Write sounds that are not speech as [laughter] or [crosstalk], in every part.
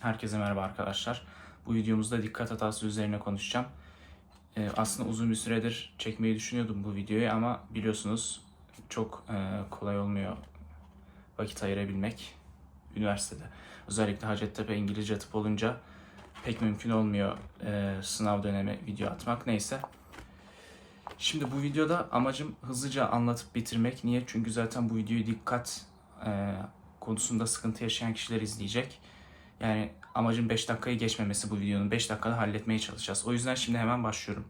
Herkese merhaba arkadaşlar. Bu videomuzda dikkat hatası üzerine konuşacağım. Ee, aslında uzun bir süredir çekmeyi düşünüyordum bu videoyu ama biliyorsunuz çok e, kolay olmuyor vakit ayırabilmek üniversitede. Özellikle Hacettepe İngilizce tıp olunca pek mümkün olmuyor e, sınav dönemi video atmak. Neyse. Şimdi bu videoda amacım hızlıca anlatıp bitirmek. Niye? Çünkü zaten bu videoyu dikkat e, konusunda sıkıntı yaşayan kişiler izleyecek. Yani amacım 5 dakikayı geçmemesi bu videonun. 5 dakikada halletmeye çalışacağız. O yüzden şimdi hemen başlıyorum.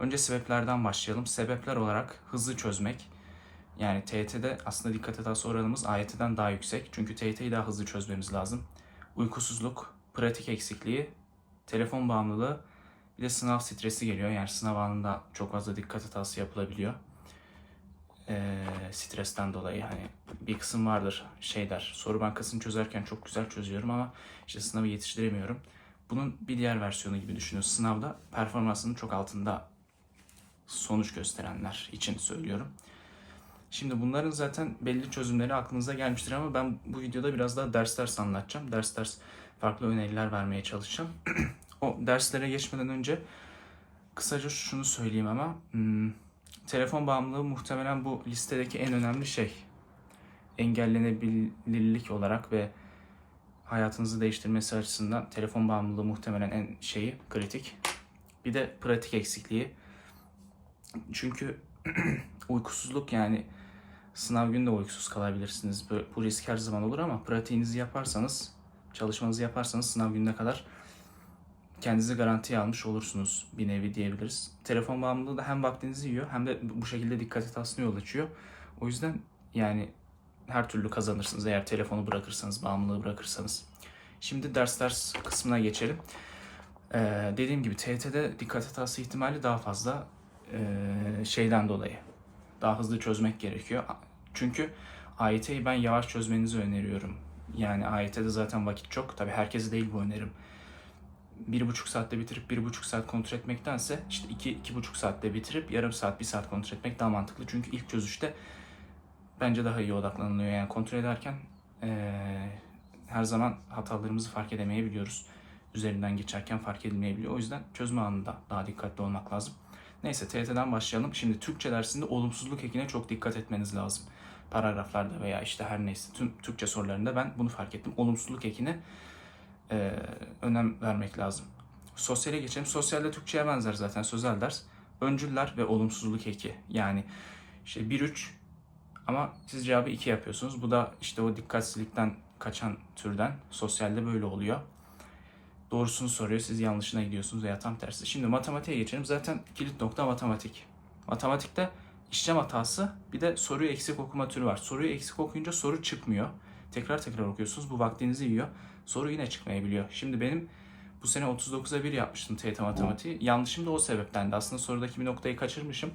Önce sebeplerden başlayalım. Sebepler olarak hızlı çözmek. Yani TYT'de aslında dikkat hatası oranımız AYT'den daha yüksek. Çünkü TYT'yi daha hızlı çözmemiz lazım. Uykusuzluk, pratik eksikliği, telefon bağımlılığı, bir de sınav stresi geliyor. Yani sınav anında çok fazla dikkat hatası yapılabiliyor. Ee, stresten dolayı hani bir kısım vardır şey der. Soru bankasını çözerken çok güzel çözüyorum ama işte sınavı yetiştiremiyorum. Bunun bir diğer versiyonu gibi düşünüyoruz. Sınavda performansının çok altında sonuç gösterenler için söylüyorum. Şimdi bunların zaten belli çözümleri aklınıza gelmiştir ama ben bu videoda biraz daha ders ders anlatacağım. Ders ders farklı öneriler vermeye çalışacağım. [clears throat] o derslere geçmeden önce kısaca şunu söyleyeyim ama hmm, telefon bağımlılığı muhtemelen bu listedeki en önemli şey. Engellenebilirlik olarak ve hayatınızı değiştirmesi açısından telefon bağımlılığı muhtemelen en şeyi kritik. Bir de pratik eksikliği. Çünkü [clears throat] uykusuzluk yani sınav günde uykusuz kalabilirsiniz. Bu, risk her zaman olur ama pratiğinizi yaparsanız, çalışmanızı yaparsanız sınav gününe kadar kendinizi garantiye almış olursunuz bir nevi diyebiliriz. Telefon bağımlılığı da hem vaktinizi yiyor hem de bu şekilde dikkat hatasına yol açıyor. O yüzden yani her türlü kazanırsınız eğer telefonu bırakırsanız, bağımlılığı bırakırsanız. Şimdi ders ders kısmına geçelim. Ee, dediğim gibi TYT'de dikkat hatası ihtimali daha fazla ee, şeyden dolayı. Daha hızlı çözmek gerekiyor. Çünkü AYT'yi ben yavaş çözmenizi öneriyorum. Yani AYT'de zaten vakit çok. Tabii herkese değil bu önerim bir buçuk saatte bitirip bir buçuk saat kontrol etmektense işte iki, iki buçuk saatte bitirip yarım saat, bir saat kontrol etmek daha mantıklı. Çünkü ilk çözüşte bence daha iyi odaklanılıyor. Yani kontrol ederken eee, her zaman hatalarımızı fark edemeyebiliyoruz. Üzerinden geçerken fark edilmeyebiliyor. O yüzden çözme anında daha dikkatli olmak lazım. Neyse TYT'den başlayalım. Şimdi Türkçe dersinde olumsuzluk ekine çok dikkat etmeniz lazım. Paragraflarda veya işte her neyse tüm Türkçe sorularında ben bunu fark ettim. Olumsuzluk ekine e, önem vermek lazım. Sosyale geçelim. Sosyalde Türkçe'ye benzer zaten sözel ders. Öncüller ve olumsuzluk eki. Yani işte 1-3 ama siz cevabı 2 yapıyorsunuz. Bu da işte o dikkatsizlikten kaçan türden. Sosyalde böyle oluyor. Doğrusunu soruyor, siz yanlışına gidiyorsunuz veya tam tersi. Şimdi matematiğe geçelim. Zaten kilit nokta matematik. Matematikte işlem hatası bir de soruyu eksik okuma türü var. Soruyu eksik okuyunca soru çıkmıyor. Tekrar tekrar okuyorsunuz. Bu vaktinizi yiyor. Soru yine çıkmayabiliyor. Şimdi benim bu sene 39'a 1 yapmıştım TYT matematiği. Yanlışım da o sebeptendi. Aslında sorudaki bir noktayı kaçırmışım.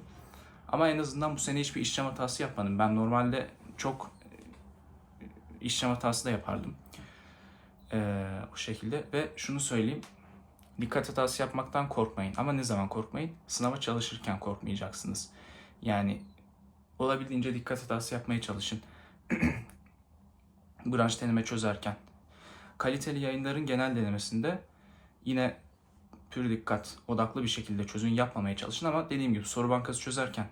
Ama en azından bu sene hiçbir işlem hatası yapmadım. Ben normalde çok e, işlem hatası da yapardım. Ee, o şekilde. Ve şunu söyleyeyim. Dikkat hatası yapmaktan korkmayın. Ama ne zaman korkmayın? Sınava çalışırken korkmayacaksınız. Yani olabildiğince dikkat hatası yapmaya çalışın. [clears throat] Branş deneme çözerken kaliteli yayınların genel denemesinde yine pür dikkat odaklı bir şekilde çözün yapmamaya çalışın ama dediğim gibi soru bankası çözerken,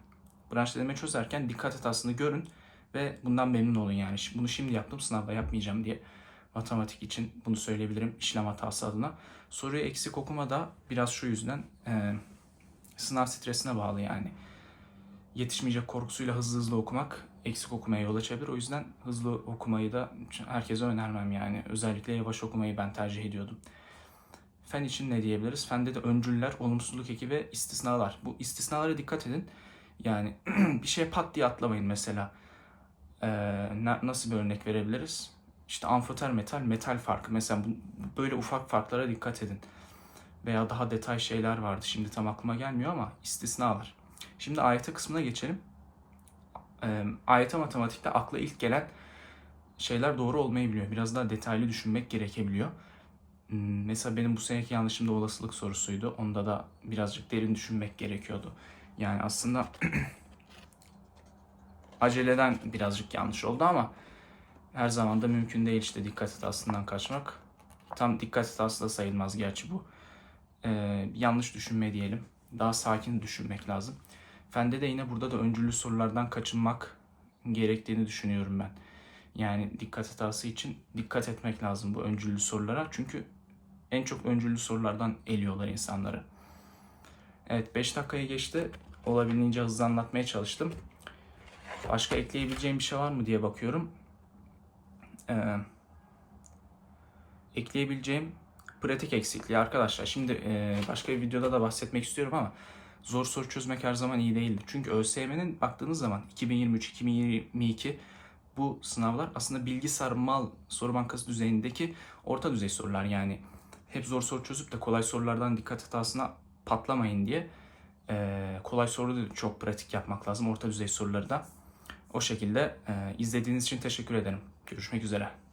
branş deneme çözerken dikkat hatasını görün ve bundan memnun olun yani. Bunu şimdi yaptım sınavda yapmayacağım diye matematik için bunu söyleyebilirim işlem hatası adına. Soruyu eksik okuma da biraz şu yüzden e, sınav stresine bağlı yani. Yetişmeyecek korkusuyla hızlı hızlı okumak eksik okumaya yol açabilir. O yüzden hızlı okumayı da herkese önermem yani. Özellikle yavaş okumayı ben tercih ediyordum. Fen için ne diyebiliriz? Fende de öncüller, olumsuzluk eki ve istisnalar. Bu istisnalara dikkat edin. Yani [clears throat] bir şeye pat diye atlamayın mesela. Ee, na- nasıl bir örnek verebiliriz? İşte amfoter metal, metal farkı. Mesela bu, böyle ufak farklara dikkat edin. Veya daha detay şeyler vardı. Şimdi tam aklıma gelmiyor ama istisnalar. Şimdi AYT kısmına geçelim e, AYT matematikte akla ilk gelen şeyler doğru olmayabiliyor. Biraz daha detaylı düşünmek gerekebiliyor. Hmm, Mesela benim bu seneki yanlışım da olasılık sorusuydu. Onda da birazcık derin düşünmek gerekiyordu. Yani aslında [clears throat] aceleden birazcık yanlış oldu ama her zaman da mümkün değil işte dikkat hatasından kaçmak. tam dikkat hatası da sayılmaz gerçi bu. Ee, yanlış düşünme diyelim. Daha sakin düşünmek lazım. Fende de yine burada da öncüllü sorulardan kaçınmak gerektiğini düşünüyorum ben. Yani dikkat hatası için dikkat etmek lazım bu öncüllü sorulara. Çünkü en çok öncüllü sorulardan eliyorlar insanları. Evet 5 dakikaya geçti. Olabildiğince hızlı anlatmaya çalıştım. Başka ekleyebileceğim bir şey var mı diye bakıyorum. Ee, ekleyebileceğim pratik eksikliği arkadaşlar. Şimdi e, başka bir videoda da bahsetmek istiyorum ama zor soru çözmek her zaman iyi değildir. Çünkü ÖSYM'nin baktığınız zaman 2023-2022 bu sınavlar aslında bilgi sarmal soru bankası düzeyindeki orta düzey sorular yani hep zor soru çözüp de kolay sorulardan dikkat hatasına patlamayın diye e, kolay soruları da çok pratik yapmak lazım orta düzey soruları da. O şekilde e, izlediğiniz için teşekkür ederim. Görüşmek üzere.